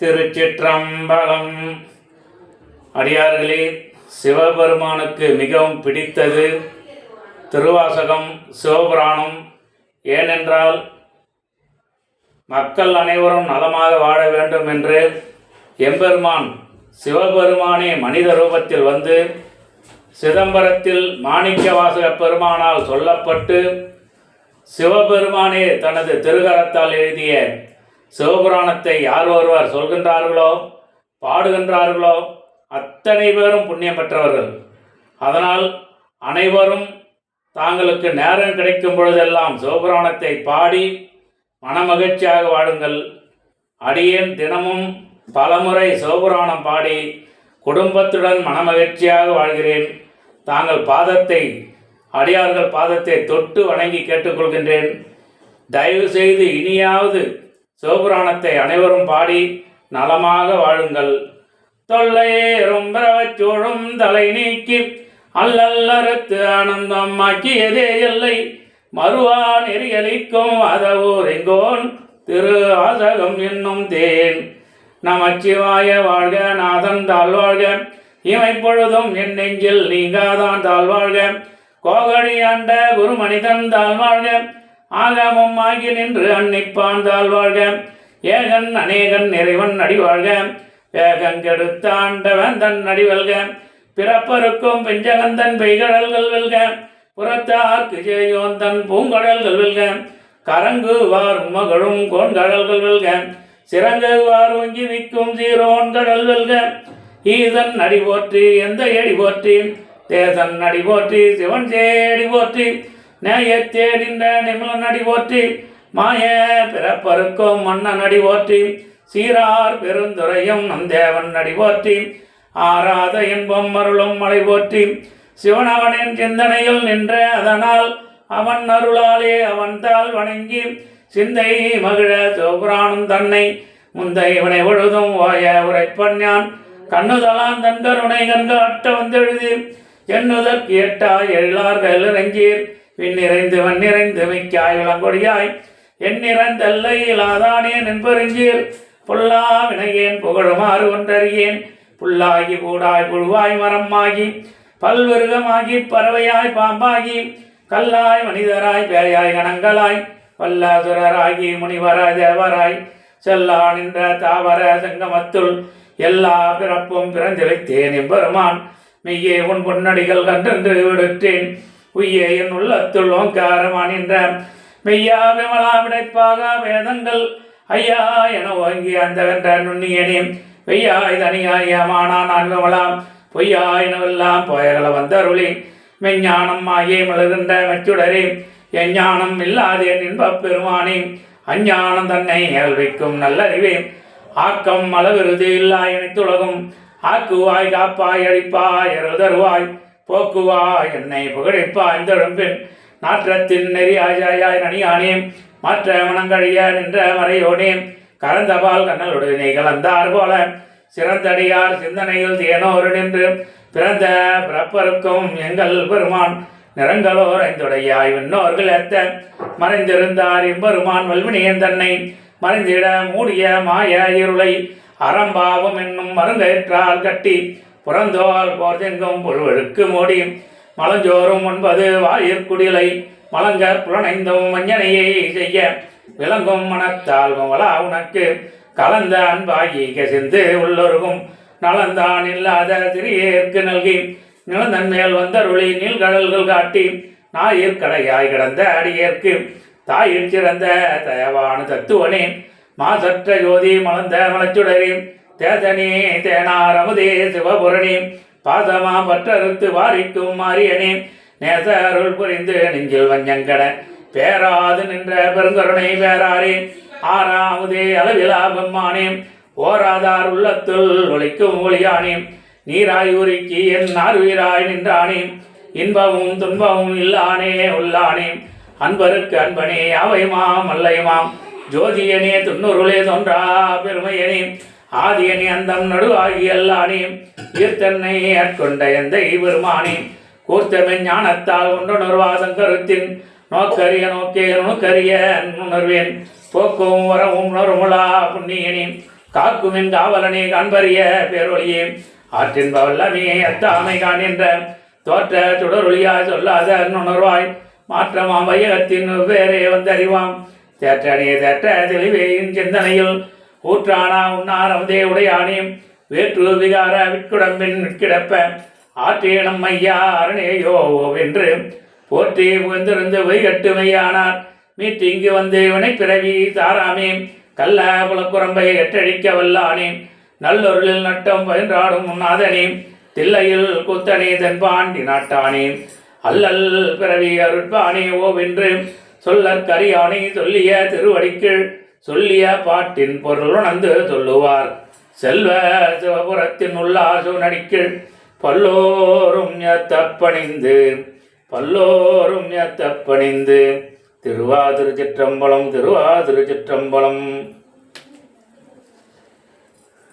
திருச்சிற்றம்பலம். அடியார்களே சிவபெருமானுக்கு மிகவும் பிடித்தது திருவாசகம் சிவபுராணம். ஏனென்றால் மக்கள் அனைவரும் நலமாக வாழ வேண்டும் என்று எம்பெருமான் சிவபெருமானே மனித ரூபத்தில் வந்து சிதம்பரத்தில் மாணிக்கவாசக பெருமானால் சொல்லப்பட்டு சிவபெருமானே தனது திருகரத்தால் எழுதிய சிவபுராணத்தை யார் ஒருவர் சொல்கின்றார்களோ பாடுகின்றார்களோ அத்தனை பேரும் புண்ணியம் பெற்றவர்கள். அதனால் அனைவரும் தாங்களுக்கு நேரம் கிடைக்கும் பொழுதெல்லாம் சிவபுராணத்தை பாடி மனமகிழ்ச்சியாக வாழுங்கள். அடியேன் தினமும் பலமுறை சிவபுராணம் பாடி குடும்பத்துடன் மனமகிழ்ச்சியாக வாழ்கிறேன். தாங்கள் பாதத்தை அடியார்கள் பாதத்தை தொட்டு வணங்கி கேட்டுக்கொள்கின்றேன். தயவு செய்து இனியாவது சிவபுராணத்தை அனைவரும் பாடி நலமாக வாழுங்கள். தொல்லையே ரொம்பரவச் தலை நீக்கி அல்லல்லறுத்து ஆனந்தம் ஆக்கியதே இல்லை மறுவா நெறியலிக்கும் அதவூர் எங்கோன் திரு ஆசகம் என்னும் தேன். நமச்சிவாய வாழ்க நாதன் தாழ்வாழ்க இமைப்பொழுதும் என் நெஞ்சில் நீங்காதான் தாழ்வாழ்க கோகடி ஆண்ட குருமனிதன் தாழ்வாழ்க ஆகமும் ஆகி நின்று அன்னை பாந்தால் வாழ்க. ஏகன் அநேகன் இறைவன் அடிவாழ்க வேகங்கெடுத்தாண்டவன் தன் அடிவல்க பிறப்பருக்கும் பெஞ்சகந்தன் பெய்கடல்கள் வெல்க. புறத்தார்க்கு ஜெயோந்தன் பூங்கடல்கள் வெல்க. கரங்குவார் மகளும் கோண்கடல்கள் வெல்க. சிறங்குவார் வங்கி விக்கும் சீரோன் கடல் வெல்க. ஈதன் அடி போற்றி எந்த எடி போற்றி? தேசன் அடி போற்றி சிவன் சேடி போற்றி. நேயத்தே நின்ற நிமலன் நடி போற்றி மாய பிறப்பருக்கும் மன்ன நடி போற்றி சீரார் பெருந்துரையும் நந்தேவன் நடி போற்றி ஆராத இன்பம் அருளும் மலை போற்றி சிவனவனின் சிந்தனையில் நின்ற அதனால் அவன் அருளாலே அவன் தாள் வணங்கி சிந்தை மகிழ சோபுராணும் தன்னை முந்தை இவனை ஒழுதும் ஓய உரைப்பன் ஞான் கண்ணுதலான் தன் கருணை கண்காட்ட வந்தெழுதி என்னுதற்கு எட்டாய் எழிலார்கள் இறங்கீர். விண்ணிறைந்தவன் நிறைந்து மிக்காய் விளங்கொடியாய். எண்ணிறந்தல்ல இலாதானே நின்பெருஞ்சீர் புல்லா வினையேன் புகழுமாறு ஒன்றறியேன். புல்லாகி பூடாய் புழுவாய் மரமாகி. பல்வருகமாகி பறவையாய் பாம்பாகி. கல்லாய் மனிதராய் பேயாய் கணங்களாய். வல்லாசுரராகி முனிவராய் தேவராய். செல்லா நின்ற தாவர சங்கமத்துள் எல்லா பிறப்பும் பிறந்திழைத்தேன் எம்பெருமான் மெய்யே உன் பொன்னடிகள் கண்டென்று விடுத்தேன். உய்யே என் உள்ளத்துள் ஓங்காரமான் என்ற மெய்யா விமலா விடைப்பாக வேதங்கள். ஐயா என ஓங்கி அந்த வென்ற நுண்ணியனே வெய்யாய் தனியாய் ஏமானா நான் விமலாம் பொய்யா எனவெல்லாம் போயகல வந்தருளி. மெஞ்ஞானம் மாயே மலர்கின்ற மச்சுடரே. எஞ்ஞானம் இல்லாதே நின்பப் பெருமானே. அஞ்ஞானம் தன்னை ஏழ்விக்கும் நல்லறிவே. ஆக்கம் அளவிருது இல்லா இணைத்துலகும். ஆக்குவாய் காப்பாய் அழிப்பாய் அருள் தருவாய். போக்குவாய் என்னை புகழிப்பாய் தழும்பின் நாற்றத்தின் நெறியாயாய் நனியானேன். மற்ற மனங்கழிய நின்ற மறையோனே கலந்தபால் கண்ணலுடைய நீ கலந்தார் போல. சிறந்தடியார் சிந்தனையில் தேனோரு நின்று பிறந்த பிறப்பருக்கும் எங்கள் பெருமான். நிறங்களோர் ஐந்துடையாய் விண்ணோர்கள் எத்த மறைந்திருந்தார் எம்பெருமான் வல்வினியன் தன்னை. மறைந்திட மூடிய மாய இருளை அறம்பாவம் என்னும் மருங்கேற்றால் கட்டி. புறந்தோல் போர்தெங்கும் புழுவழுக்கு மூடி மலஞ்சோறும் ஒன்பது வாயிற்குடிலை மலங்க புலனைந்தும் மஞ்சனையை செய்ய விளங்கும் மனத்தால் மவளா உனக்கு கலந்த அன்பாகிக சென்று உள்ளொருகும். நலந்தான் இல்லாத திரியேற்கு நல்கி நிலந்தன் மேல் வந்தருளி நீள்கடல்கள் காட்டி நாயிற்கடையாய் கிடந்த அடியேற்கு தாயிற் சிறந்த தயவான தத்துவனே மாசற்ற ஜோதி மலர்ந்த மலச்சுடரே தேசனே தேனாரமுதே சிவபுரணி. பாசமா பற்றறுத்து வாரிக்கும் மாரியனே நேச அருள் புரிந்து நெஞ்சில் வஞ்சங்கட. பேராது நின்ற பெருங்கருணை பேராரே. ஆறாமுதே அளவிலா பெம்மானே. ஓராதார் உள்ளத்துள் ஒழிக்கும் ஒளியானே. நீராய் உருக்கி என் ஆர்வீராய் நின்றானே. இன்பமும் துன்பமும் இல்லானே உள்ளானே. அன்பருக்கு அன்பனே அவைமாம் அல்லைமாம். ஜோதியனே துன்னுருளே தோன்றா பெருமையனே. ஆதியனே அந்தம் நடு எல்லானே ஈர்த்தன்னை அற்கொண்ட எந்த பெருமானே. கூர்த்தமே ஞானத்தால் உண்டுணர்வாதம் கருத்தின் நோக்கரிய நோக்கே நுணுக்கரிய உணர்வேன். போக்கும் வரவும் உணர்வுலா புண்ணியனே. காக்குமின் காவலனே காண்பறிய பேரொழியே. ஆற்றின் வல்லமே அத்தாமை காணின்ற தோற்ற சுடரொழியாய் சொல்லாத நுணர்வாய் மாற்றமாம் வையகத்தின் வேறே வந்தறிவாம். தேற்றனே தேற்ற தெளிவேயின் சிந்தனையில் ஊற்றானா உண்ணாரவதே உடையானே வேற்று விகார விற்குடம்பின் விற்கிடப்ப ஆற்றேனம் ஐயா அரணேயோ என்று போற்றி புகழ்ந்திருந்து வைகட்டுமையானார் மீட்டு இங்கு வந்து பிறவி தாராமே கள்ள புலக்குரம்பை எட்டழிக்க வல்லானே நல்லொருளில் நட்டம் பயின்றாடும் உன்னாதனே தில்லையில் கூத்தனே தென்பாண்டி நாட்டானே அல்லல் பிறவி அருட்பானே ஓவென்று சொல்லற்கரியானே சொல்லிய திருவடிக்கீழ் சொல்லிய பாட்டின் பொருளும் உணர்ந்து சொல்லுவார். செல்வ சிவபுரத்தின் உள்ளாசு நடிக்கீழ் பல்லோரும் எத்தப்பணிந்து பல்லோரும் எத்தப்பணிந்து திருவாதிரு சிற்றம்பலம் திருவாதிரு சிற்றம்பலம்.